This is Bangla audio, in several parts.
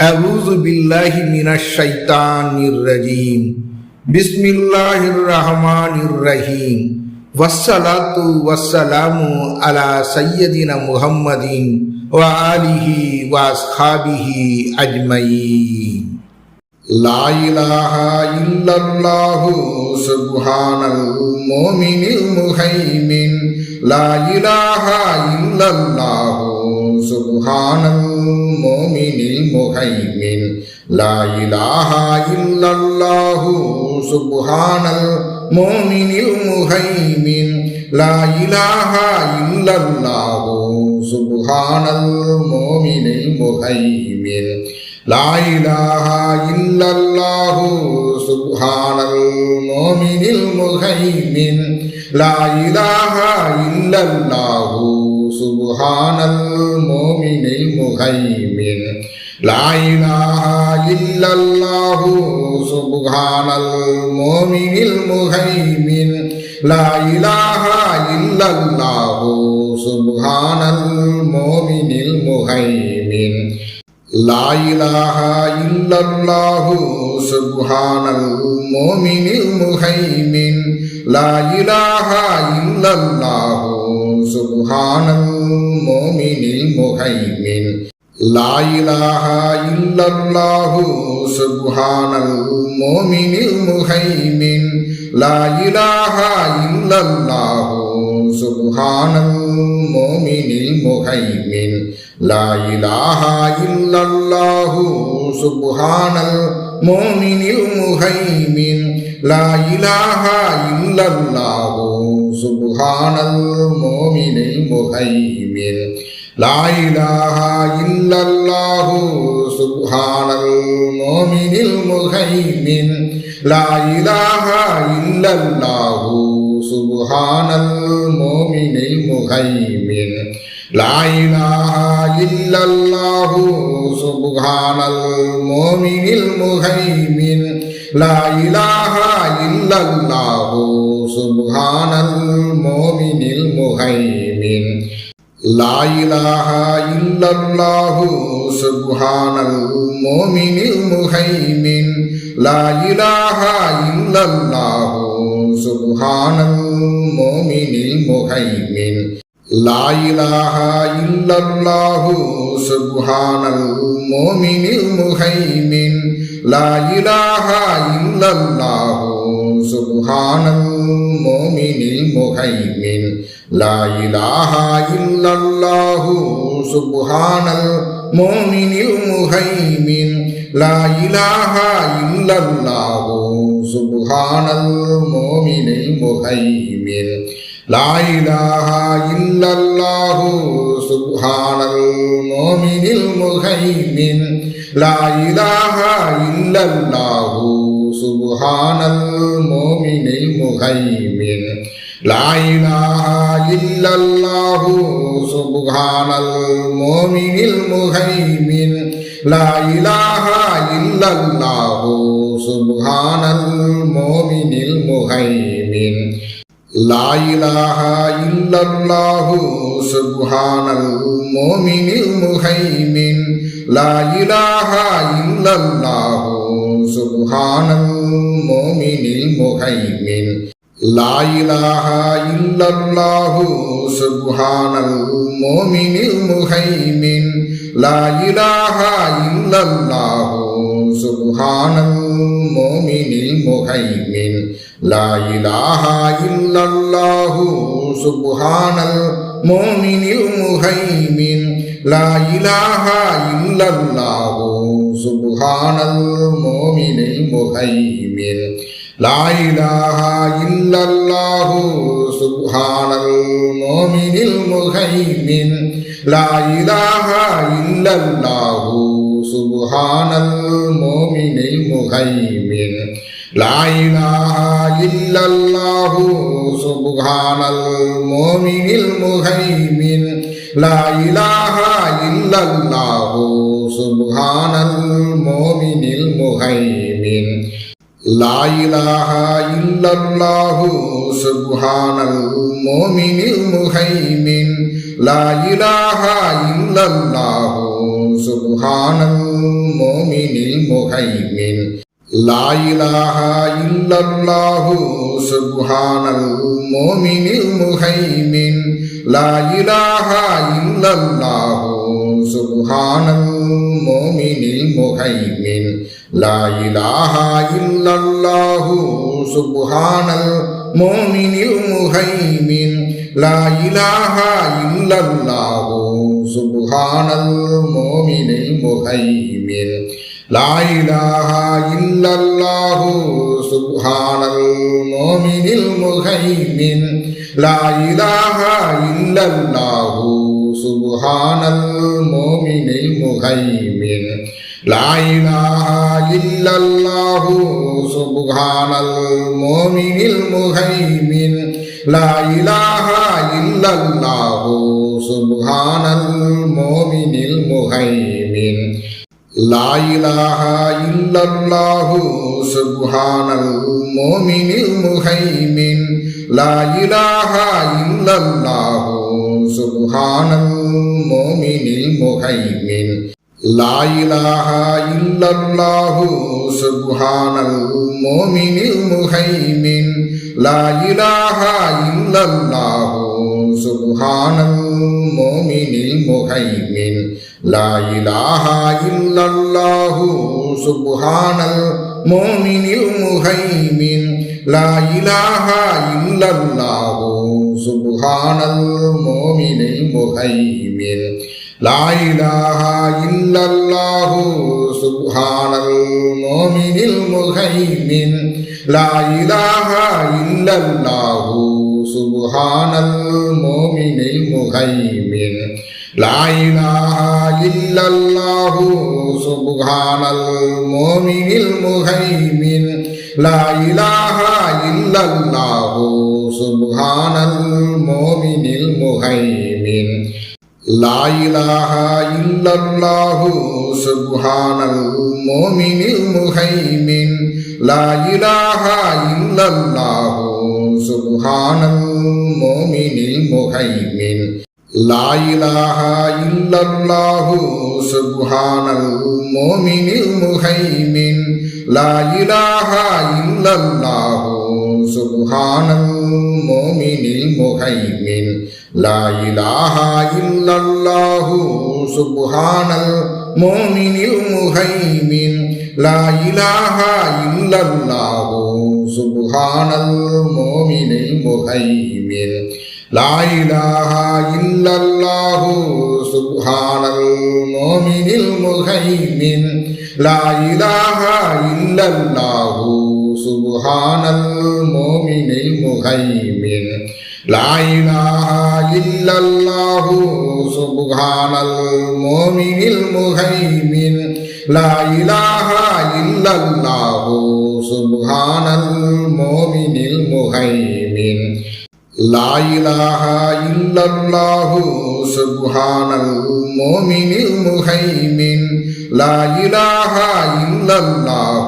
أعوذ بالله من الشيطان الرجيم بسم الله الرحمن الرحيم والصلاة والسلام على سيدنا محمد وآله وأصحابه أجمعين لا إله إلا الله سبحان المؤمن المهيمن لا إله إلا الله সুবহানাল মুমিনিল মুহাইমিন। লা ইলাহা ইল্লাল্লাহু সুবহানাল মুমিনিল মুহাইমিন। লা ইলাহা ইল্লাল্লাহু সুবহানাল মুমিনিল মুহাইমিন। লা ইলাহা ইল্লাল্লাহু সুবহানাল মুমিনিল মুহাইমিন। লা ইলাহা ইল্লাল্লাহু সুবহানাল মুমিনিল মুহাইমিন। লা ইলাহা ইল্লাল্লাহু সুবহানাল মুমিনিল মুহাইমিন। লা ইলাহা ইল্লাল্লাহু সুবহানাল মুমিনিল মুহাইমিন। লা ইলাহা ইল্লাল্লাহু সুবহানাল মুমিনিল মুহাইমিন। লা ইলাহা ইল্লাল্লাহু সুবহানাল মুমিনিল মুহাইমিন লা ইলাহা ইল্লাল্লাহু সুবহানাল মুমিনিল মুহাইমিন লা ইলাহা ইল্লাল্লাহু সুবহানাল মুমিনিল মুহাইমিন লা ইলাহা ইল্লাল্লাহু সুবহানাল মুমিনিল মুহাইমিন লা ইলাহা ইল্লাল্লাহু المهيمن لا إله إلا الله سبحان المؤمن المهيمن لا إله إلا الله سبحان المؤمن المهيمن لا إله إلا الله سبحان المؤمن المهيمن لا إله إلا الله سبحان المؤمن المهيمن لا إله إلا الله রহমানাল মমিনিল মুহাইমিন লা ইলাহা ইল্লাল্লাহু সুবহানাল মমিনিল মুহাইমিন লা ইলাহা ইল্লাল্লাহু সুবহানাল মমিনিল মুহাইমিন লা ইলাহা ইল্লাল্লাহু সুবহানাল মমিনিল মুহাইমিন লা ইলাহা ইল্লাল্লাহু সুবহানাল মুমিনিল মুহাইমিন। লা ইলাহা ইল্লাল্লাহু সুবহানাল মুমিনিল মুহাইমিন। লা ইলাহা ইল্লাল্লাহু সুবহানাল মুমিনিল মুহাইমিন। লা ইলাহা ইল্লাল্লাহু সুবহানাল মুমিনিল মুহাইমিন। লা ইলাহা ইল্লাল্লাহু سبحان المؤمن المهيمن لا إله إلا الله سبحان المؤمن المهيمن لا إله إلا الله سبحان المؤمن المهيمن لا إله إلا الله سبحان المؤمن المهيمن لا إله إلا الله সুবহানাল মুমিনিল মুহাইমিন। লা ইলাহা ইল্লাল্লাহু সুবহানাল মুমিনিল মুহাইমিন। লা ইলাহা ইল্লাল্লাহু সুবহানাল মুমিনিল মুহাইমিন। লা ইলাহা ইল্লাল্লাহু সুবহানাল মুমিনিল মুহাইমিন। লা ইলাহা ইল্লাল্লাহু لا إله إلا الله سبحان المؤمن المهيمن لا إله إلا الله سبحان المؤمن المهيمن لا إله إلا الله سبحان المؤمن المهيمن لا إله إلا الله سبحان المؤمن المهيمن لا إله إلا الله سبحان المؤمن المهيمن لا إله إلا الله سبحان المؤمن المهيمن لا إله إلا الله سبحان المؤمن المهيمن لا إله إلا الله سبحان المؤمن المهيمن لا إله إلا الله سبحان المؤمن المؤمن المهيمن لا إله إلا الله سبحان المؤمن المهيمن لا إله إلا الله سبحان المؤمن المهيمن لا إله إلا الله سبحان المؤمن المهيمن. لا إله إلا الله سبحان المؤمن المهيمن. لا إله إلا الله سبحان المؤمن المهيمن. لا إله إلا الله سبحان المؤمن المهيمن. لا إله إلا الله سبحان المؤمن المهيمن لا إله إلا الله سبحان المؤمن المهيمن لا إله إلا الله سبحان المؤمن المهيمن لا إله إلا الله سبحان المؤمن المهيمن লা ইলাহা ইল্লাল্লাহু সুবহানাল মুমিনিল মুহাইমিন। লা ইলাহা ইল্লাল্লাহু সুবহানাল মুমিনিল মুহাইমিন। লা ইলাহা ইল্লাল্লাহু সুবহানাল মুমিনিল মুহাইমিন। লা ইলাহা ইল্লাল্লাহু সুবহানাল মুমিনিল মুহাইমিন। الله سبحان المؤمن المهيمن لا إله إلا الله سبحان المؤمن المهيمن لا إله إلا الله سبحان المؤمن المهيمن لا إله إلا الله سبحان المؤمن المهيمن لا إله إلا الله سبحان المؤمن المهيمن لا إله إلا الله سبحان المؤمن المهيمن لا إله إلا الله سبحان المؤمن المهيمن لا إله إلا الله سبحان المؤمن المهيمن لا إله إلا الله سبحان المؤمن المهيمن ইল্লাল্লাহু সুবহানাল মুমিনিল মুহাইমিন লা ইলাহা ইল্লাল্লাহু সুবহানাল মুমিনিল মুহাইমিন লা ইলাহা ইল্লাল্লাহু সুবহানাল মুমিনিল মুহাইমিন লা ইলাহা ইল্লাল্লাহু সুবহানাল মুমিনিল মুহাইমিন لا إله إلا الله سبحان المؤمن المهيمن لا إله إلا الله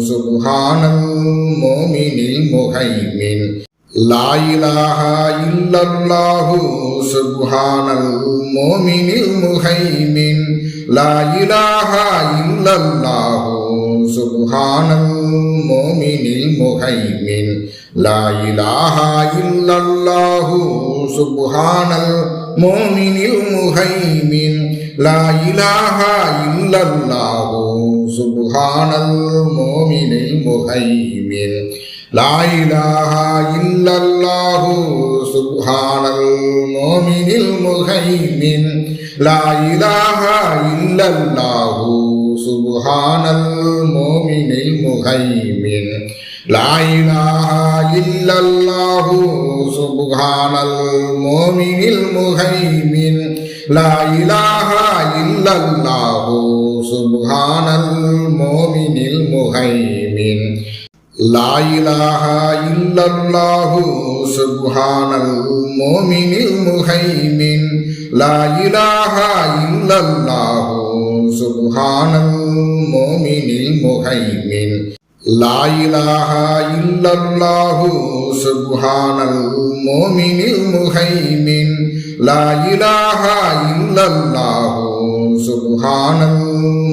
سبحان المؤمن المهيمن لا إله إلا الله سبحان المؤمن المهيمن لا إله إلا الله سبحان المؤمن المهيمن লা ইলাহা ইল্লাল্লাহু সুবহানাল মুমিনিল মুহাইমিন। লা ইলাহা ইল্লাল্লাহু সুবহানাল মুমিনিল মুহাইমিন। লা ইলাহা ইল্লাল্লাহু সুবহানাল মুমিনিল মুহাইমিন। লা ইলাহা ইল্লাল্লাহু সুবহানাল মুমিনিল মুহাইমিন। ইল্লাল্লাহু সুবহানাল মুমিনিল মুহাইমিন। লা ইলাহা ইল্লাল্লাহু সুবহানাল মুমিনিল মুহাইমিন। লা ইলাহা ইল্লাল্লাহু সুবহানাল মুমিনিল মুহাইমিন। লা ইলাহা ইল্লাল্লাহু সুবহানাল মুমিনিল মুহাইমিন। লা ইলাহা ইল্লাল্লাহু সুবহানাল মুমিনিল মুহাইমিন লা ইলাহা ইল্লাল্লাহু সুবহানাল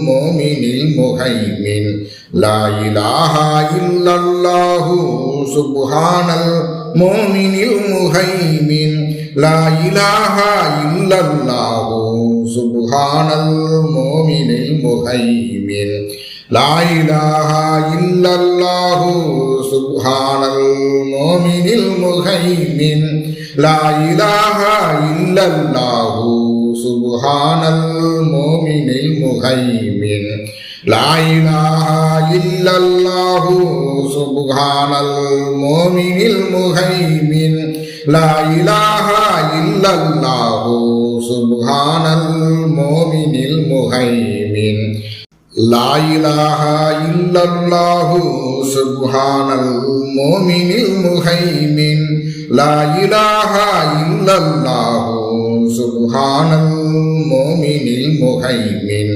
মুমিনিল মুহাইমিন লা ইলাহা ইল্লাল্লাহু সুবহানাল মুমিনিল মুহাইমিন লা ইলাহা ইল্লাল্লাহু সুবহানাল মুমিনিল মুহাইমিন লাইলাহা ইল্লাল্লাহু সুবহানাল মুমিনিল মুহাইমিন লাইলাহা ইল্লাল্লাহু সুবহানাল মুমিনিল মুহাইমিন লাইলাহা ইল্লাল্লাহু সুবহানাল মুমিনিল মুহাইমিন লাইলাহা ইল্লাল্লাহু সুবহানাল মুমিনিল মুহাইমিন لا إله إلا الله سبحان المؤمن المهيمن لا إله إلا الله سبحان المؤمن المهيمن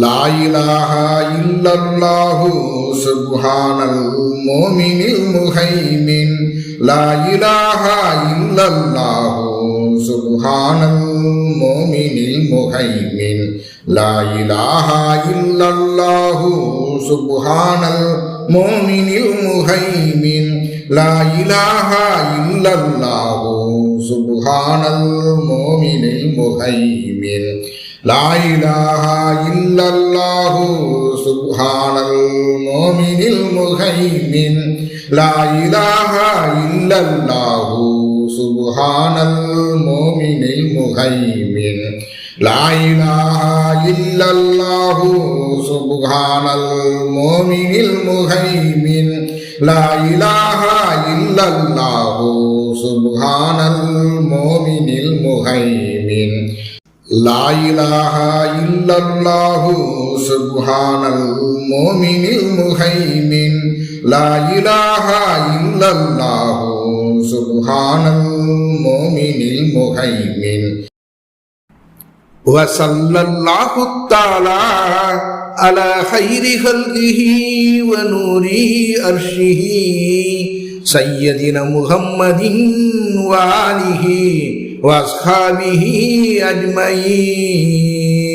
لا إله إلا الله سبحان المؤمن المهيمن لا إله إلا الله سبحان المؤمن المهيمن লা ইলাহা ইল্লাল্লাহু সুবহানাল মুমিনিল মুহাইমিন। লা ইলাহা ইল্লাল্লাহু সুবহানাল মুমিনিল মুহাইমিন। লা ইলাহা ইল্লাল্লাহু সুবহানাল মুমিনিল মুহাইমিন। লা ইলাহা ইল্লাল্লাহু সুবহানাল মুমিনিল মুহাইমিন। لا إله إلا الله سبحان المؤمن المهيمن لا إله إلا الله سبحان المؤمن المهيمن لا إله إلا الله سبحان المؤمن المهيمن لا إله وصلى الله تعالى على خير خلقه ونور أرشه سيدنا محمد وآله وأصحابه أجمعين